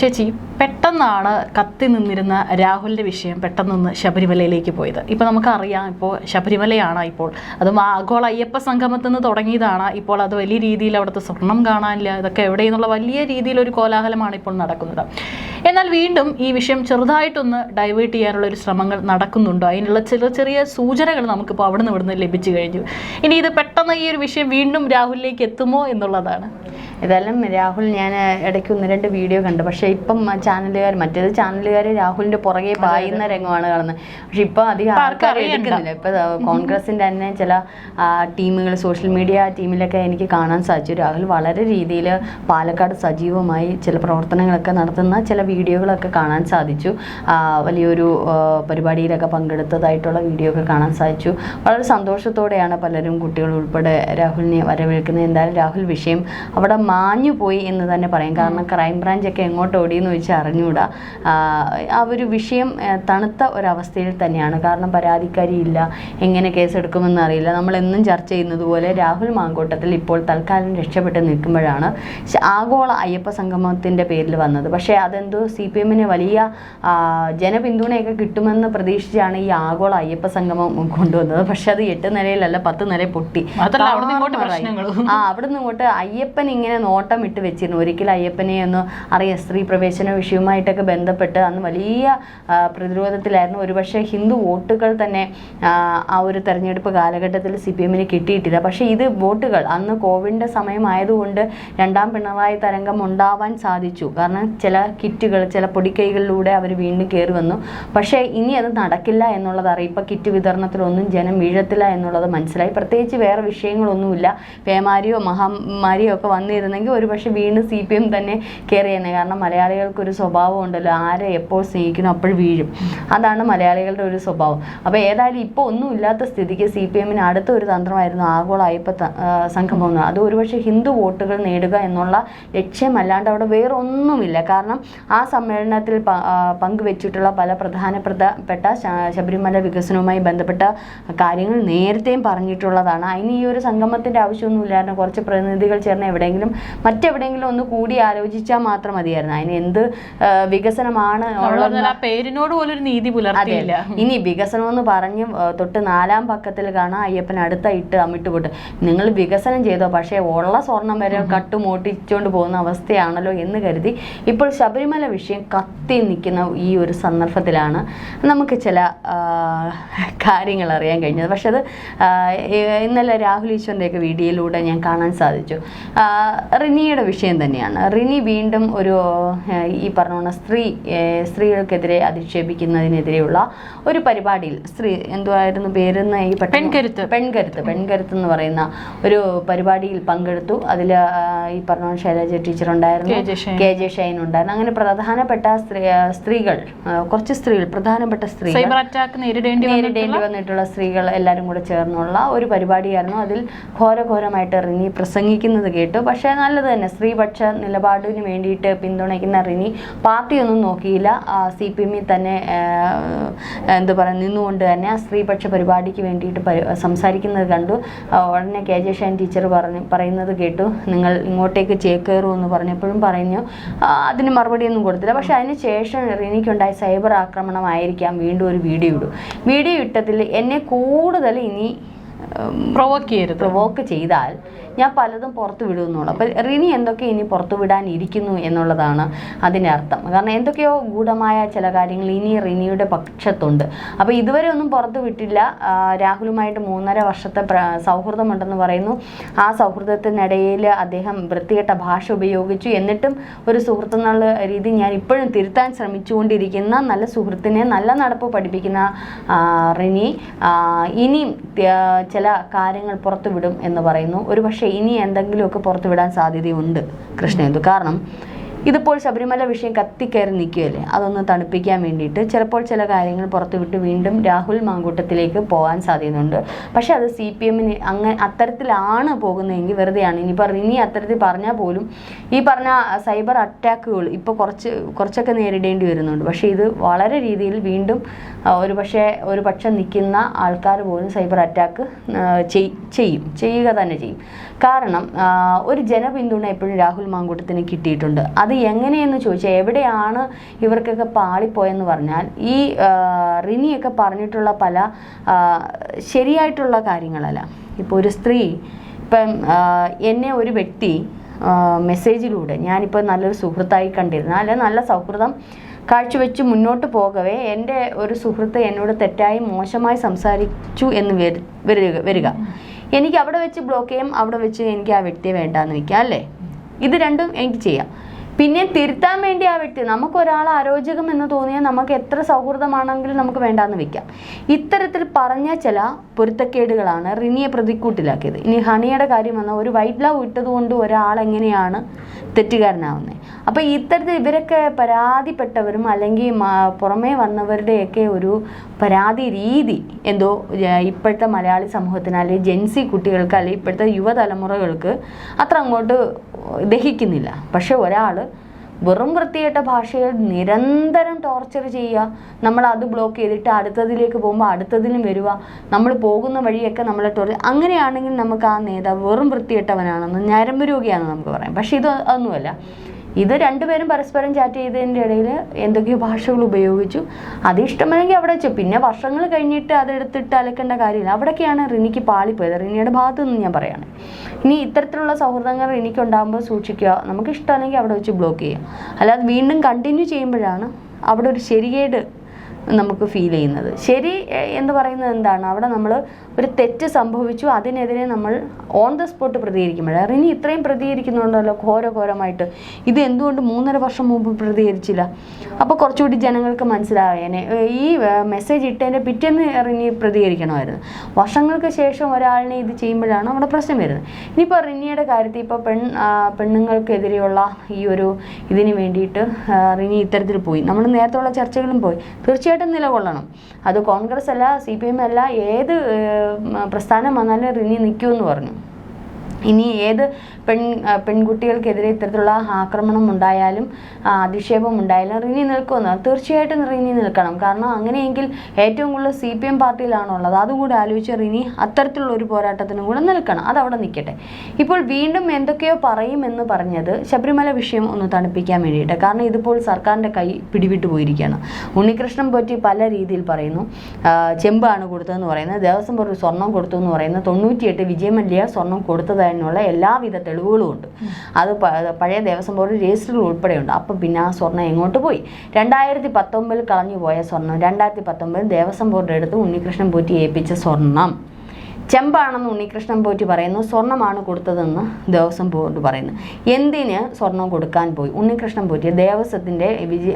ചേച്ചി പെട്ടെന്നാണ് കത്തി നിന്നിരുന്ന രാഹുലിന്റെ വിഷയം പെട്ടെന്നൊന്ന് ശബരിമലയിലേക്ക് പോയത്. ഇപ്പോൾ നമുക്കറിയാം ഇപ്പോൾ ശബരിമലയാണ് ഇപ്പോൾ. അതും ആഗോള അയ്യപ്പ സംഗമത്തിൽ നിന്ന് തുടങ്ങിയതാണ്. ഇപ്പോൾ അത് വലിയ രീതിയിൽ അവിടുത്തെ സ്വർണം കാണാനില്ല. ഇതൊക്കെ എവിടെയെന്നുള്ള വലിയ രീതിയിലൊരു കോലാഹലമാണ് ഇപ്പോൾ നടക്കുന്നത്. എന്നാൽ വീണ്ടും ഈ വിഷയം ചെറുതായിട്ടൊന്ന് ഡൈവേർട്ട് ചെയ്യാനുള്ള ഒരു ശ്രമങ്ങൾ നടക്കുന്നുണ്ടോ. അതിനുള്ള ചെറിയ ചെറിയ സൂചനകൾ നമുക്കിപ്പോൾ അവിടെ നിന്ന് ഇവിടുന്ന് ലഭിച്ചു കഴിഞ്ഞു. ഇനി ഇത് പെട്ടെന്ന് ഈ ഒരു വിഷയം വീണ്ടും രാഹുലിലേക്ക് എത്തുമോ എന്നുള്ളതാണ്. ഇതെല്ലാം രാഹുൽ ഞാൻ ഇടയ്ക്ക് ഒന്ന് രണ്ട് വീഡിയോ കണ്ടു. പക്ഷേ ഇപ്പം ചാനലുകാർ മറ്റേത് ചാനലുകാർ രാഹുലിന്റെ പുറകെ പായുന്ന രംഗമാണ് കാണുന്നത്. പക്ഷെ ഇപ്പൊ അധികം ആൾക്കാർ. എടുക്കുന്നില്ല. ഇപ്പൊ കോൺഗ്രസിന്റെ തന്നെ ചില ടീമുകൾ സോഷ്യൽ മീഡിയ ടീമിലൊക്കെ എനിക്ക് കാണാൻ സാധിച്ചു. രാഹുൽ വളരെ രീതിയിൽ പാലക്കാട് സജീവമായി ചില പ്രവർത്തനങ്ങളൊക്കെ നടത്തുന്ന ചില വീഡിയോകളൊക്കെ കാണാൻ സാധിച്ചു. വലിയൊരു പരിപാടിയിലൊക്കെ പങ്കെടുത്തതായിട്ടുള്ള വീഡിയോ ഒക്കെ കാണാൻ സാധിച്ചു. വളരെ സന്തോഷത്തോടെയാണ് പലരും കുട്ടികൾ ഉൾപ്പെടെ രാഹുലിനെ വരവേൽക്കുന്നത്. എന്തായാലും രാഹുൽ വിഷയം അവിടെ മാഞ്ഞു പോയി എന്ന് തന്നെ പറയാം. കാരണം ക്രൈം ബ്രാഞ്ച് ഒക്കെ എങ്ങോട്ട് ഓടിയെന്ന് വെച്ചാൽ അറിഞ്ഞുകൂടാ ആ, ഒരു വിഷയം തണുത്ത ഒരവസ്ഥയിൽ തന്നെയാണ്. കാരണം പരാതിക്കാരിയില്ല. എങ്ങനെ കേസെടുക്കുമെന്ന് അറിയില്ല. നമ്മൾ എന്നും ചർച്ച ചെയ്യുന്നത് പോലെ രാഹുൽ മാങ്കോട്ടത്തിൽ ഇപ്പോൾ തൽക്കാലം രക്ഷപ്പെട്ട് നിൽക്കുമ്പോഴാണ് ആഗോള അയ്യപ്പ സംഗമത്തിന്റെ പേരിൽ വന്നത്. പക്ഷേ അതെന്തോ സി പി എമ്മിന് വലിയ ജനപിന്തുണയൊക്കെ കിട്ടുമെന്ന് പ്രതീക്ഷിച്ചാണ് ഈ ആഗോള അയ്യപ്പ സംഗമം കൊണ്ടുവന്നത്. പക്ഷെ അത് എട്ട് നിലയിലല്ല പത്ത് നില പൊട്ടി. ആ. ആ അവിടുന്ന് ഇങ്ങോട്ട് അയ്യപ്പൻ ഇങ്ങനെ നോട്ടം ഇട്ട് വെച്ചിരുന്നു. ഒരിക്കലും അയ്യപ്പനെ ഒന്ന് അറിയാം. സ്ത്രീ പ്രവേശന വിഷയവുമായിട്ടൊക്കെ ബന്ധപ്പെട്ട് അന്ന് വലിയ പ്രതിരോധത്തിലായിരുന്നു. ഒരുപക്ഷെ ഹിന്ദു വോട്ടുകൾ തന്നെ ആ, ഒരു തെരഞ്ഞെടുപ്പ് കാലഘട്ടത്തിൽ സി പി എമ്മിന് കിട്ടിയിട്ടില്ല. പക്ഷേ ഇത് വോട്ടുകൾ. അന്ന് കോവിഡിന്റെ സമയമായതുകൊണ്ട് രണ്ടാം പിണറായി തരംഗം ഉണ്ടാവാൻ സാധിച്ചു. കാരണം ചില കിറ്റുകൾ ചില പൊടിക്കൈകളിലൂടെ അവർ വീണ്ടും കയറി വന്നു. പക്ഷേ ഇനി അത് നടക്കില്ല എന്നുള്ളത് ഇപ്പം കിറ്റ് വിതരണത്തിലൊന്നും ജനം വീഴത്തില്ല എന്നുള്ളത് മനസ്സിലായി. പ്രത്യേകിച്ച് വേറെ വിഷയങ്ങളൊന്നുമില്ല. പേമാരിയോ മഹാമാരിയോ ഒക്കെ വന്നിരുന്നെങ്കിൽ ഒരു പക്ഷേ വീണ്ടും സി പി എം തന്നെ കയറിയെന്നെ കാരണം മലയാളികൾക്കൊരു സ്വഭാവം ഉണ്ടല്ലോ ആരെ എപ്പോൾ സ്നേഹിക്കുന്നു അപ്പോൾ വീഴും. അതാണ് മലയാളികളുടെ ഒരു സ്വഭാവം. അപ്പോൾ ഏതായാലും ഇപ്പോൾ ഒന്നും ഇല്ലാത്ത സ്ഥിതിക്ക് സി പി എമ്മിന് അടുത്ത ഒരു തന്ത്രമായിരുന്നു ആഗോള അയ്യപ്പ സംഗമം എന്ന് അത് ഒരുപക്ഷെ ഹിന്ദു വോട്ടുകൾ നേടുക എന്നുള്ള ലക്ഷ്യമല്ലാണ്ട് അവിടെ വേറെ ഒന്നുമില്ല കാരണം ആ സമ്മേളനത്തിൽ പങ്കുവച്ചിട്ടുള്ള പല പ്രധാനപ്പെട്ട പെട്ട ശബരിമല വികസനവുമായി ബന്ധപ്പെട്ട കാര്യങ്ങൾ നേരത്തെയും പറഞ്ഞിട്ടുള്ളതാണ്. അതിന് ഈ ഒരു സംഗമത്തിന്റെ ആവശ്യമൊന്നുമില്ലായിരുന്നു. കുറച്ച് പ്രതിനിധികൾ ചേർന്ന് എവിടെയെങ്കിലും മറ്റെവിടെയെങ്കിലും ഒന്ന് കൂടി ആലോചിച്ചാൽ മാത്രം മതിയായിരുന്നു. അതിന് എന്ത് വികസനമാണ് പേരിനോട് പോലൊരു നീതി പുലർത്തിയില്ല. ഇനി വികസനം എന്ന് പറഞ്ഞ് തൊട്ട് നാലാം പക്കത്തിൽ കാണാം അയ്യപ്പൻ അടുത്ത ഇട്ട് അമ്മിട്ട് പൊട്ട്. നിങ്ങൾ വികസനം ചെയ്തോ? പക്ഷേ ഉള്ള സ്വർണം വരെ കട്ടുമോട്ടിച്ചുകൊണ്ട് പോകുന്ന അവസ്ഥയാണല്ലോ എന്ന് കരുതി ഇപ്പോൾ ശബരിമല വിഷയം കത്തി നിൽക്കുന്ന ഈ ഒരു സന്ദർഭത്തിലാണ് നമുക്ക് ചില കാര്യങ്ങൾ അറിയാൻ കഴിഞ്ഞത്. പക്ഷെ അത് ഇന്നലെ രാഹുൽ ഈശ്വറിന്റെയൊക്കെ വീഡിയോയിലൂടെ ഞാൻ കാണാൻ സാധിച്ചു. റിനിയുടെ വിഷയം തന്നെയാണ്. റിനി വീണ്ടും ഒരു ഈ പറഞ്ഞ സ്ത്രീ സ്ത്രീകൾക്കെതിരെ അധിക്ഷേപിക്കുന്നതിനെതിരെയുള്ള ഒരു പരിപാടിയിൽ സ്ത്രീ എന്തുവായിരുന്നു പേരെന്ന് ഈ പെൺകരുത്ത്. പെൺകരുത്ത്. പെൺകരുത്ത്. എന്ന് പറയുന്ന ഒരു പരിപാടിയിൽ പങ്കെടുത്തു. അതിൽ ഈ പറഞ്ഞ ശൈലജ ടീച്ചർ ഉണ്ടായിരുന്നു. K J Shine. ഉണ്ടായിരുന്നു. അങ്ങനെ പ്രധാനപ്പെട്ട സ്ത്രീ സ്ത്രീകൾ കുറച്ച് സ്ത്രീകൾ പ്രധാനപ്പെട്ട സ്ത്രീ നേരിടേണ്ടി വന്നിട്ടുള്ള സ്ത്രീകൾ എല്ലാവരും കൂടെ ചേർന്നുള്ള ഒരു പരിപാടിയായിരുന്നു. അതിൽ ഘോരഘോരമായിട്ട് റിനി പ്രസംഗിക്കുന്നത് കേട്ടു. പക്ഷേ നല്ലത് തന്നെ. സ്ത്രീപക്ഷ നിലപാടിന് വേണ്ടിയിട്ട് പിന്തുണയ്ക്കുന്ന റിനി പാർട്ടിയൊന്നും നോക്കിയില്ല. സി പി എമ്മിൽ തന്നെ എന്താ പറയുക നിന്നുകൊണ്ട് തന്നെ ആ സ്ത്രീപക്ഷ പരിപാടിക്ക് വേണ്ടിയിട്ട് സംസാരിക്കുന്നത് കണ്ടു. ഉടനെ കെ ജെ ഷൈൻ ടീച്ചർ പറഞ്ഞു പറയുന്നത് കേട്ടു. നിങ്ങൾ ഇങ്ങോട്ടേക്ക് ചേക്കേറൂ എന്ന് പറഞ്ഞപ്പോഴും പറഞ്ഞു. അതിന് മറുപടിയൊന്നും കൊടുത്തില്ല. പക്ഷെ അതിന് ശേഷം റിനിക്കുണ്ടായ സൈബർ ആക്രമണമായിരിക്കാം. വീണ്ടും ഒരു വീഡിയോ ഇടും. വീഡിയോ ഇട്ടതിൽ എന്നെ കൂടുതൽ ഇനി പ്രൊവോക്ക് ചെയ്യരുത്. പ്രൊവോക്ക് ചെയ്താൽ ഞാൻ പലതും പുറത്തു വിടുമെന്നുള്ളൂ. അപ്പോൾ റിനി എന്തൊക്കെ ഇനി പുറത്തു വിടാനിരിക്കുന്നു എന്നുള്ളതാണ് അതിന്റെ അർത്ഥം. കാരണം എന്തൊക്കെയോ ഗൂഢമായ ചില കാര്യങ്ങൾ ഇനി റിനിയുടെ പക്ഷത്തുണ്ട്. അപ്പോൾ ഇതുവരെ ഒന്നും പുറത്തു വിട്ടില്ല. രാഹുലുമായിട്ട് മൂന്നര വർഷത്തെ സൗഹൃദമുണ്ടെന്ന് പറയുന്നു. ആ സൗഹൃദത്തിനിടയിൽ അദ്ദേഹം വൃത്തികെട്ട ഭാഷ ഉപയോഗിച്ചു. എന്നിട്ടും ഒരു സുഹൃത്ത് എന്നുള്ള രീതി ഞാൻ ഇപ്പോഴും തിരുത്താൻ ശ്രമിച്ചുകൊണ്ടിരിക്കുന്ന നല്ല സുഹൃത്തിനെ നല്ല നടപ്പ് പഠിപ്പിക്കുന്ന റിനി ഇനിയും ചില കാര്യങ്ങൾ പുറത്തു വിടും എന്ന് പറയുന്നു. ഒരു പക്ഷേ ഇനി എന്തെങ്കിലുമൊക്കെ പുറത്തു വിടാൻ സാധ്യതയുണ്ട് കൃഷ്ണേന്ദു. കാരണം ഇതിപ്പോൾ ശബരിമല വിഷയം കത്തിക്കയറി നിൽക്കുകയല്ലേ? അതൊന്ന് തണുപ്പിക്കാൻ വേണ്ടിയിട്ട് ചിലപ്പോൾ ചില കാര്യങ്ങൾ പുറത്തുവിട്ട് വീണ്ടും രാഹുൽ മാങ്കൂട്ടത്തിലേക്ക് പോകാൻ സാധ്യതയുണ്ട്. പക്ഷെ അത് സി പി എമ്മിന് അങ്ങനെ അത്തരത്തിലാണ് പോകുന്നതെങ്കിൽ വെറുതെയാണ്. ഇനിയിപ്പോൾ റിനി അത്തരത്തിൽ പറഞ്ഞാൽ പോലും ഈ പറഞ്ഞ സൈബർ അറ്റാക്കുകൾ ഇപ്പോൾ കുറച്ച് കുറച്ചൊക്കെ നേരിടേണ്ടി വരുന്നുണ്ട്. പക്ഷേ ഇത് വളരെ രീതിയിൽ വീണ്ടും ഒരു പക്ഷേ ഒരു പക്ഷം നിൽക്കുന്ന ആൾക്കാർ പോലും സൈബർ അറ്റാക്ക് ചെയ്യും. ചെയ്യുക തന്നെ ചെയ്യും. കാരണം ഒരു ജനപിന്തുണ എപ്പോഴും രാഹുൽ മാങ്കൂട്ടത്തിന് കിട്ടിയിട്ടുണ്ട്. അത് എങ്ങനെയെന്ന് ചോദിച്ചാൽ എവിടെയാണ് ഇവർക്കൊക്കെ പാളിപ്പോയെന്ന് പറഞ്ഞാൽ ഈ റിനിയൊക്കെ പറഞ്ഞിട്ടുള്ള പല ശരിയായിട്ടുള്ള കാര്യങ്ങളല്ല. ഇപ്പോൾ ഒരു സ്ത്രീ ഇപ്പം എന്നെ ഒരു വ്യക്തി മെസ്സേജിലൂടെ ഞാനിപ്പോൾ നല്ലൊരു സുഹൃത്തായി കണ്ടിരുന്ന അല്ലെ നല്ല സൗഹൃദം കാഴ്ചവെച്ച് മുന്നോട്ട് പോകവേ എന്റെ ഒരു സുഹൃത്ത് എന്നോട് തെറ്റായി മോശമായി സംസാരിച്ചു എന്ന് വരു- വരിക വരിക. എനിക്ക് അവിടെ വെച്ച് ബ്ലോക്ക് ചെയ്യാം അവിടെ വെച്ച് എനിക്ക് ആ വ്യക്തിയെ വേണ്ടാന്ന് വയ്ക്കാം അല്ലേ? ഇത് രണ്ടും എനിക്ക് ചെയ്യാം. പിന്നെ തിരുത്താൻ വേണ്ടി ആ വ്യക്തി നമുക്ക് ഒരാൾ അരോചകം എന്ന് തോന്നിയാൽ നമുക്ക് എത്ര സൗഹൃദമാണെങ്കിലും നമുക്ക് വേണ്ടാന്ന് വെക്കാം. ഇത്തരത്തിൽ പറഞ്ഞ ചില പൊരുത്തക്കേടുകളാണ് റിനിയെ പ്രതിക്കൂട്ടിലാക്കിയത്. ഇനി ഹണിയുടെ കാര്യം വന്നാൽ ഒരു വൈറ്റ് ലവ് ഇട്ടതുകൊണ്ട് ഒരാൾ എങ്ങനെയാണ് തെറ്റുകാരനാവുന്നത് അപ്പോൾ ഇത്തരത്തിൽ ഇവരൊക്കെ പരാതിപ്പെട്ടവരും അല്ലെങ്കിൽ പുറമേ വന്നവരുടെയൊക്കെ ഒരു പരാതി രീതി എന്തോ ഇപ്പോഴത്തെ മലയാളി സമൂഹത്തിന് അല്ലെങ്കിൽ ജെൻസി കുട്ടികൾക്ക് അല്ലെങ്കിൽ ഇപ്പോഴത്തെ യുവതലമുറകൾക്ക് അത്ര അങ്ങോട്ട് ദഹിക്കുന്നില്ല. പക്ഷെ ഒരാൾ വെറും വൃത്തികെട്ട ഭാഷയിൽ നിരന്തരം ടോർച്ചർ ചെയ്യുക. നമ്മൾ അത് ബ്ലോക്ക് ചെയ്തിട്ട് അടുത്തതിലേക്ക് പോകുമ്പോൾ അടുത്തതിലും വരിക. നമ്മൾ പോകുന്ന വഴിയൊക്കെ നമ്മളെ ടോർച്ചർ അങ്ങനെയാണെങ്കിൽ നമുക്ക് ആ നേതാവ് വെറും വൃത്തികെട്ടവനാണെന്ന് ഞരമ്പ് രോഗിയാണെന്ന് നമുക്ക് പറയാം. പക്ഷേ ഇത് അതൊന്നുമല്ല ഇത് രണ്ടുപേരും പരസ്പരം ചാറ്റ് ചെയ്തതിന്റെ ഇടയിൽ എന്തൊക്കെയോ ഭാഷകൾ ഉപയോഗിച്ചു. അത് ഇഷ്ടമല്ലെങ്കിൽ അവിടെ വെച്ചു. പിന്നെ വർഷങ്ങൾ കഴിഞ്ഞിട്ട് അതെടുത്തിട്ട് അലക്കേണ്ട കാര്യമില്ല. അവിടെയൊക്കെയാണ് റിനിക്ക് പാളിപ്പോയത് റിനിയുടെ ഭാഗത്തു നിന്ന് ഞാൻ പറയാണ്. ഇനി ഇത്തരത്തിലുള്ള സൗഹൃദങ്ങൾ റിനിക്ക് ഉണ്ടാകുമ്പോൾ സൂക്ഷിക്കുക. നമുക്ക് ഇഷ്ടമല്ലെങ്കിൽ അവിടെ വെച്ച് ബ്ലോക്ക് ചെയ്യുക. അല്ലാതെ വീണ്ടും കണ്ടിന്യൂ ചെയ്യുമ്പോഴാണ് അവിടെ ഒരു ശരികേട് നമുക്ക് ഫീൽ ചെയ്യുന്നത്. ശരി എന്ന് പറയുന്നത് എന്താണ്? അവിടെ നമ്മൾ ഒരു തെറ്റ് സംഭവിച്ചു അതിനെതിരെ നമ്മൾ ഓൺ ദ സ്പോട്ട് പ്രതികരിക്കുമ്പോഴാണ് ഇനി ഇത്രയും പ്രതികരിക്കുന്നുണ്ടല്ലോ ഘോര ഘോരമായിട്ട് ഇത് എന്തുകൊണ്ട് മൂന്നര വർഷം മുമ്പ് പ്രതികരിച്ചില്ല? അപ്പോൾ കുറച്ചുകൂടി ജനങ്ങൾക്ക് മനസ്സിലാവേനെ ഈ മെസ്സേജ് ഇട്ടതിന്റെ പിറ്റേന്ന് റിനി പ്രതികരിക്കണമായിരുന്നു. വർഷങ്ങൾക്ക് ശേഷം ഒരാളിനെ ഇത് ചെയ്യുമ്പോഴാണ് അവിടെ പ്രശ്നം വരുന്നത്. ഇനിയിപ്പോൾ റിനിയുടെ കാര്യത്തിൽ ഇപ്പോൾ പെൺ പെണ്ണുങ്ങൾക്കെതിരെയുള്ള ഈ ഒരു ഇതിന് വേണ്ടിയിട്ട് റിനി ഇത്തരത്തിൽ പോയി. നമ്മൾ നേരത്തെ ഉള്ള ചർച്ചകളും പോയി. തീർച്ചയായിട്ടും നിലകൊള്ളണം. അത് കോൺഗ്രസ് അല്ല സി പി എം അല്ല ഏത് പ്രസ്ഥാനം വന്നാലും റിനി നിൽക്കുമെന്ന് പറഞ്ഞു. ഇനി ഏത് പെൺ പെൺകുട്ടികൾക്കെതിരെ ഇത്തരത്തിലുള്ള ആക്രമണം ഉണ്ടായാലും അധിക്ഷേപം ഉണ്ടായാലും റിങ്ങി നിൽക്കുമെന്ന് തീർച്ചയായിട്ടും റിങ്ങി നിൽക്കണം. കാരണം അങ്ങനെയെങ്കിൽ ഏറ്റവും കൂടുതൽ സി പി എം പാർട്ടിയിലാണുള്ളത് അതുകൂടി ആലോചിച്ച് റിനി അത്തരത്തിലുള്ള ഒരു പോരാട്ടത്തിനും കൂടെ നിൽക്കണം. അതവിടെ നിൽക്കട്ടെ. ഇപ്പോൾ വീണ്ടും എന്തൊക്കെയോ പറയുമെന്ന് പറഞ്ഞത് ശബരിമല വിഷയം ഒന്ന് തണുപ്പിക്കാൻ വേണ്ടിയിട്ട്. കാരണം ഇതിപ്പോൾ സർക്കാരിന്റെ കൈ പിടിവിട്ടു പോയിരിക്കുകയാണ്. ഉണ്ണികൃഷ്ണൻ പറ്റി പല രീതിയിൽ പറയുന്നു. ചെമ്പാണ് കൊടുത്തതെന്ന് പറയുന്നത്. ദേവസ്വം ബോർഡ് സ്വർണം കൊടുത്തു എന്ന് പറയുന്നത്. തൊണ്ണൂറ്റിയെട്ട് വിജയമല്യ സ്വർണം കൊടുത്തതിനുള്ള എല്ലാവിധ തെളിവുകളും ഉണ്ട് അത് പഴയ ദേവസ്വം ബോർഡ് രജിസ്റ്ററിൽ ഉൾപ്പെടെയുണ്ട്. അപ്പം പിന്നെ ആ സ്വർണം എങ്ങോട്ട് പോയി? രണ്ടായിരത്തി പത്തൊമ്പതിൽ കളഞ്ഞു പോയ സ്വർണം രണ്ടായിരത്തി പത്തൊമ്പതിൽ ദേവസ്വം ബോർഡ് എടുത്ത് ഉണ്ണികൃഷ്ണൻ പൂറ്റി ഏൽപ്പിച്ച സ്വർണം ചെമ്പാണെന്ന് ഉണ്ണികൃഷ്ണൻ പോറ്റി പറയുന്നു സ്വർണമാണ് കൊടുത്തതെന്ന് ദേവസ്വം ബോർഡ് പറയുന്നു. എന്തിന് സ്വർണം കൊടുക്കാൻ പോയി? ഉണ്ണികൃഷ്ണൻ പോറ്റി ദേവസ്വത്തിന്റെ വിജി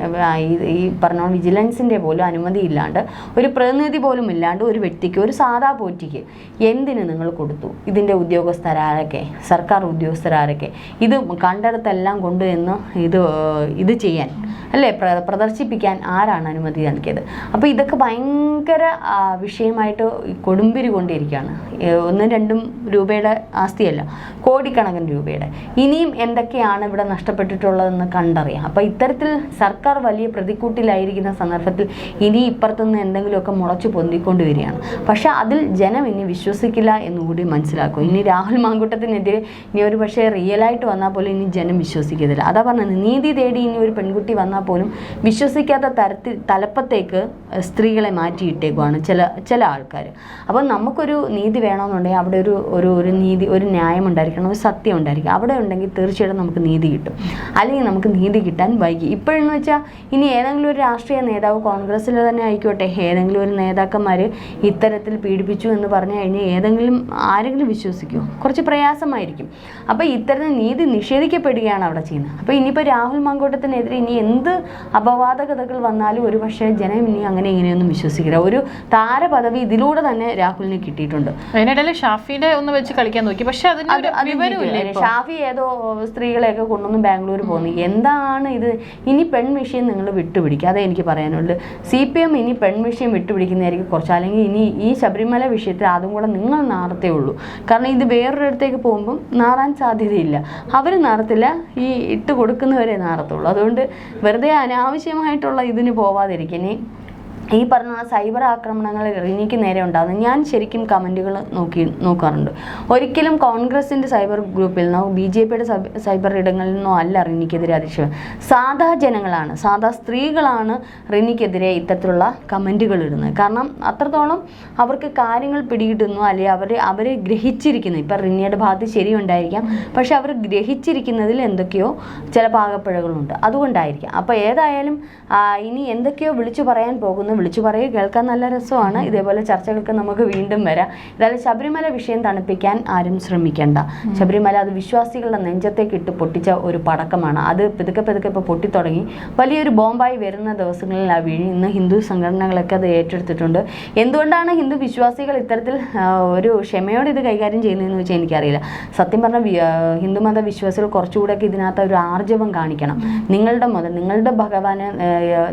ഈ- പറഞ്ഞ വിജിലൻസിന്റെ പോലും അനുമതി ഇല്ലാണ്ട് ഒരു പ്രതിനിധി പോലും ഇല്ലാണ്ട് ഒരു വ്യക്തിക്ക് ഒരു സാധാ പോറ്റിക്ക് എന്തിന് നിങ്ങൾ കൊടുത്തു? ഇതിന്റെ ഉദ്യോഗസ്ഥരാരൊക്കെ സർക്കാർ ഉദ്യോഗസ്ഥരാരൊക്കെ ഇത് കണ്ടെടുത്തെല്ലാം കൊണ്ടുവന്ന് ഇത് ഏർ, ഇത് ചെയ്യാൻ അല്ലേ? പ്ര- പ്രദർശിപ്പിക്കാൻ ആരാണ് അനുമതി നൽകിയത്? അപ്പോൾ ഇതൊക്കെ ഭയങ്കര വിഷയമായിട്ട് കൊടുമ്പിരി കൊണ്ടിരിക്കുകയാണ്. ഒന്നും രണ്ടും രൂപയുടെ ആസ്തിയല്ല കോടിക്കണക്കിന് രൂപയുടെ. ഇനിയും എന്തൊക്കെയാണ് ഇവിടെ നഷ്ടപ്പെട്ടിട്ടുള്ളതെന്ന് കണ്ടറിയാം. അപ്പോൾ ഇത്തരത്തിൽ സർക്കാർ വലിയ പ്രതിക്കൂട്ടിലായിരിക്കുന്ന സന്ദർഭത്തിൽ ഇനി ഇപ്പുറത്തുനിന്ന് എന്തെങ്കിലുമൊക്കെ മുളച്ചു പൊന്തിക്കൊണ്ട് വരികയാണ്. പക്ഷേ അതിൽ ജനം ഇനി വിശ്വസിക്കില്ല എന്നുകൂടി മനസ്സിലാക്കും. ഇനി രാഹുൽ മാങ്കൂട്ടത്തിനെതിരെ ഇനി ഒരു പക്ഷേ റിയലായിട്ട് വന്നാൽ പോലും ഇനി ജനം വിശ്വസിക്കത്തില്ല. അതാ പറഞ്ഞത് നീതി തേടി ഇനി ഒരു പെൺകുട്ടി വന്നാൽ പോലും വിശ്വസിക്കാത്ത തരത്തിൽ തലപ്പത്തേക്ക് സ്ത്രീകളെ മാറ്റിയിട്ടേക്കുവാണ് ചില ചില ആൾക്കാർ അപ്പോൾ നമുക്കൊരു നീതി വേണമെന്നുണ്ടെങ്കിൽ അവിടെ ഒരു ഒരു ഒരു നീതി ഒരു ന്യായം ഉണ്ടായിരിക്കണം ഒരു സത്യം ഉണ്ടായിരിക്കണം. അവിടെ ഉണ്ടെങ്കിൽ തീർച്ചയായിട്ടും നമുക്ക് നീതി കിട്ടും. അല്ലെങ്കിൽ നമുക്ക് നീതി കിട്ടാൻ വൈകി. ഇപ്പോഴെന്ന് വെച്ചാൽ ഇനി ഏതെങ്കിലും ഒരു രാഷ്ട്രീയ നേതാവ് കോൺഗ്രസ്സിൽ തന്നെ ആയിക്കോട്ടെ ഏതെങ്കിലും ഒരു നേതാക്കന്മാർ ഇത്തരത്തിൽ പീഡിപ്പിച്ചു എന്ന് പറഞ്ഞു കഴിഞ്ഞാൽ ഏതെങ്കിലും ആരെങ്കിലും വിശ്വസിക്കുമോ കുറച്ച് പ്രയാസമായിരിക്കും. അപ്പോൾ ഇത്തരത്തിൽ നീതി നിഷേധിക്കപ്പെടുകയാണ് അവിടെ ചെയ്യുന്നത്. അപ്പോൾ ഇനിയിപ്പോൾ രാഹുൽ മങ്കോട്ടത്തിനെതിരെ ഇനി എന്ത് അപവാദകഥകൾ വന്നാലും ഒരു പക്ഷേ ജനം ഇനി അങ്ങനെ ഇങ്ങനെയൊന്നും വിശ്വസിക്കില്ല. ഒരു താരപദവി ഇതിലൂടെ തന്നെ രാഹുലിന് കിട്ടിയിട്ടുണ്ട്. അതിനിടയിൽ ഷാഫിയുടെ ഒന്ന് വെച്ച് കളിക്കാൻ നോക്കി. പക്ഷെ അതിന് ഷാഫി ഏതോ സ്ത്രീകളെയൊക്കെ കൊണ്ടൊന്ന് ബാംഗ്ലൂർ പോകുന്നു എന്താണ് ഇത്? ഇനി പെൺ പെൺവിഷയം നിങ്ങൾ വിട്ടുപിടിക്കുക. അതേ എനിക്ക് പറയാനുള്ളൂ. സി പി എം ഇനി പെൺവിഷയം വിട്ടുപിടിക്കുന്നതായിരിക്കും കുറച്ച്. അല്ലെങ്കിൽ ഇനി ഈ ശബരിമല വിഷയത്തിൽ അതും കൂടെ നിങ്ങൾ നാറത്തേ ഉള്ളൂ. കാരണം ഇത് വേറൊരിടത്തേക്ക് പോകുമ്പം നാറാൻ സാധ്യതയില്ല. അവർ നാറത്തില്ല. ഈ ഇട്ട് കൊടുക്കുന്നവരെ നാറത്തുള്ളൂ. അതുകൊണ്ട് വെറുതെ അനാവശ്യമായിട്ടുള്ള ഇതിന് പോവാതിരിക്കും. ഇനി ഈ പറഞ്ഞ സൈബർ ആക്രമണങ്ങൾ എനിക്ക് നേരെ ഉണ്ടാകുന്നത് ഞാൻ ശരിക്കും കമന്റുകൾ നോക്കി നോക്കാറുണ്ട്. ഒരിക്കലും കോൺഗ്രസിന്റെ സൈബർ ഗ്രൂപ്പിൽ നിന്നോ ബി ജെ പിയുടെ സൈബർ ഇടങ്ങളിൽ നിന്നോ അല്ല റിനിക്കെതിരെ അതിശയം സാധാ ജനങ്ങളാണ് സാധാ സ്ത്രീകളാണ് റിനിക്കെതിരെ ഇത്തരത്തിലുള്ള കമന്റുകൾ ഇടുന്നത്. കാരണം അത്രത്തോളം അവർക്ക് കാര്യങ്ങൾ പിടികിട്ടുന്നു അല്ലെങ്കിൽ അവർ അവരെ ഗ്രഹിച്ചിരിക്കുന്നു. ഇപ്പം റിനിയുടെ ഭാഗത്ത് ശരിയുണ്ടായിരിക്കാം പക്ഷെ അവർ ഗ്രഹിച്ചിരിക്കുന്നതിൽ എന്തൊക്കെയോ ചില പാകപ്പിഴകളുണ്ട്. അതുകൊണ്ടായിരിക്കാം. അപ്പോൾ ഏതായാലും ഇനി എന്തൊക്കെയോ വിളിച്ചു പറയാൻ പോകുന്നു വിളിച്ചു പറയുക കേൾക്കാൻ നല്ല രസമാണ്. ഇതേപോലെ ചർച്ചകൾക്ക് നമുക്ക് വീണ്ടും വരാം. ഏതായാലും ശബരിമല വിഷയം തണുപ്പിക്കാൻ ആരും ശ്രമിക്കേണ്ട. ശബരിമല അത് വിശ്വാസികളുടെ നെഞ്ചത്തേക്ക് ഇട്ട് പൊട്ടിച്ച ഒരു പടക്കമാണ്. അത് പെതുക്കെ പെതുക്കെ ഇപ്പോൾ പൊട്ടിത്തുടങ്ങി. വലിയൊരു ബോംബായി വരുന്ന ദിവസങ്ങളിൽ ആ വീഴി ഇന്ന് ഹിന്ദു സംഘടനകളൊക്കെ അത് ഏറ്റെടുത്തിട്ടുണ്ട്. എന്തുകൊണ്ടാണ് ഹിന്ദു വിശ്വാസികൾ ഇത്തരത്തിൽ ഒരു ക്ഷമയോടെ ഇത് കൈകാര്യം ചെയ്യുന്നതെന്ന് വെച്ചാൽ എനിക്കറിയില്ല. സത്യം പറഞ്ഞ ഹിന്ദുമത വിശ്വാസികൾ കുറച്ചുകൂടെയൊക്കെ ഇതിനകത്ത് ഒരു ആർജവം കാണിക്കണം. നിങ്ങളുടെ മുതൽ നിങ്ങളുടെ ഭഗവാന്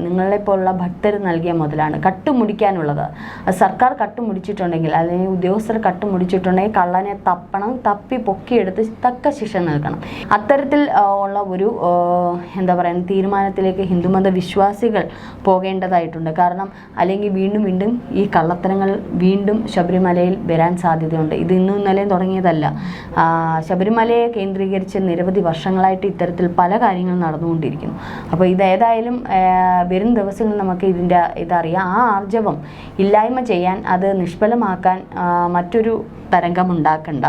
നിങ്ങളെപ്പോലുള്ള ഭക്തർ നൽകിയ മുതലാണ് കട്ടുമുടിക്കാനുള്ളത്. സർക്കാർ കട്ടുമുടിച്ചിട്ടുണ്ടെങ്കിൽ അല്ലെങ്കിൽ ഉദ്യോഗസ്ഥർ കട്ടുമുടിച്ചിട്ടുണ്ടെങ്കിൽ കള്ളനെ തപ്പണം തപ്പി പൊക്കിയെടുത്ത് തക്ക ശിക്ഷ നൽകണം. അത്തരത്തിൽ ഉള്ള ഒരു എന്താ പറയുക തീരുമാനത്തിലേക്ക് ഹിന്ദുമത വിശ്വാസികൾ പോകേണ്ടതായിട്ടുണ്ട്. കാരണം അല്ലെങ്കിൽ വീണ്ടും വീണ്ടും ഈ കള്ളത്തരങ്ങൾ വീണ്ടും ശബരിമലയിൽ വരാൻ സാധ്യതയുണ്ട്. ഇത് ഇന്നും ഇന്നലെയും തുടങ്ങിയതല്ല. ശബരിമലയെ കേന്ദ്രീകരിച്ച് നിരവധി വർഷങ്ങളായിട്ട് ഇത്തരത്തിൽ പല കാര്യങ്ങളും നടന്നുകൊണ്ടിരിക്കുന്നു. അപ്പോൾ ഇതേതായാലും വരും ദിവസങ്ങളിൽ നമുക്ക് ഇതിന്റെ ഇതറിയാം ആ ആർജവം. ഇല്ലായ്മ ചെയ്യാൻ അത് നിഷ്ഫലമാക്കാൻ മറ്റൊരു തരംഗം ഉണ്ടാക്കണ്ട.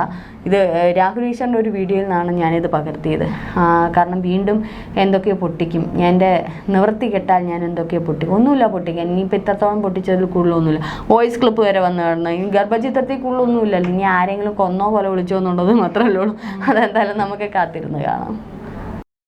ഇത് രാഹുൽ ഈശ്വറിന്റെ ഒരു വീഡിയോയിൽ നിന്നാണ് ഞാനിത് പകർത്തിയത്. കാരണം വീണ്ടും എന്തൊക്കെയോ പൊട്ടിക്കും. എന്റെ നിവൃത്തി കെട്ടാൽ ഞാൻ എന്തൊക്കെയോ പൊട്ടിക്കും. ഒന്നുമില്ല പൊട്ടിക്കാൻ. ഇനിയിപ്പോൾ ഇത്രത്തോളം പൊട്ടിച്ചതിൽ കൂടുതലൊന്നുമില്ല. വോയിസ് ക്ലിപ്പ് വരെ വന്നു കിടന്നു ഇനി ഗർഭചിത്രത്തിൽ കൂടുതലൊന്നുമില്ലല്ലോ ഇനി ആരെങ്കിലും കൊന്നോ പോലെ വിളിച്ചോ എന്നുള്ളത് മാത്രമല്ലേ ഉള്ളൂ. അതെന്തായാലും നമുക്ക് കാത്തിരുന്ന് കാണാം.